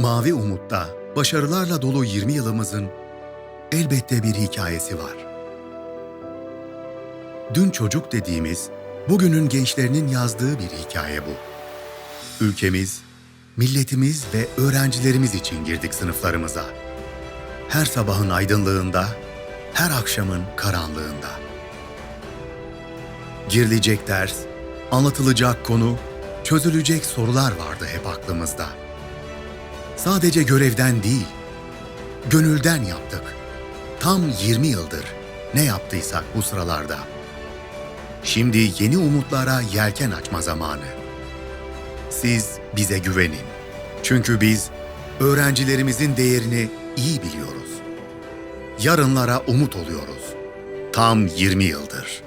Mavi Umut'ta başarılarla dolu 20 yılımızın elbette bir hikayesi var. Dün çocuk dediğimiz, bugünün gençlerinin yazdığı bir hikaye bu. Ülkemiz, milletimiz ve öğrencilerimiz için girdik sınıflarımıza. Her sabahın aydınlığında, her akşamın karanlığında. Girilecek ders, anlatılacak konu, çözülecek sorular vardı hep aklımızda. Sadece görevden değil, gönülden yaptık. Tam 20 yıldır ne yaptıysak bu sıralarda. Şimdi yeni umutlara yelken açma zamanı. Siz bize güvenin. Çünkü biz öğrencilerimizin değerini iyi biliyoruz. Yarınlara umut oluyoruz. Tam 20 yıldır.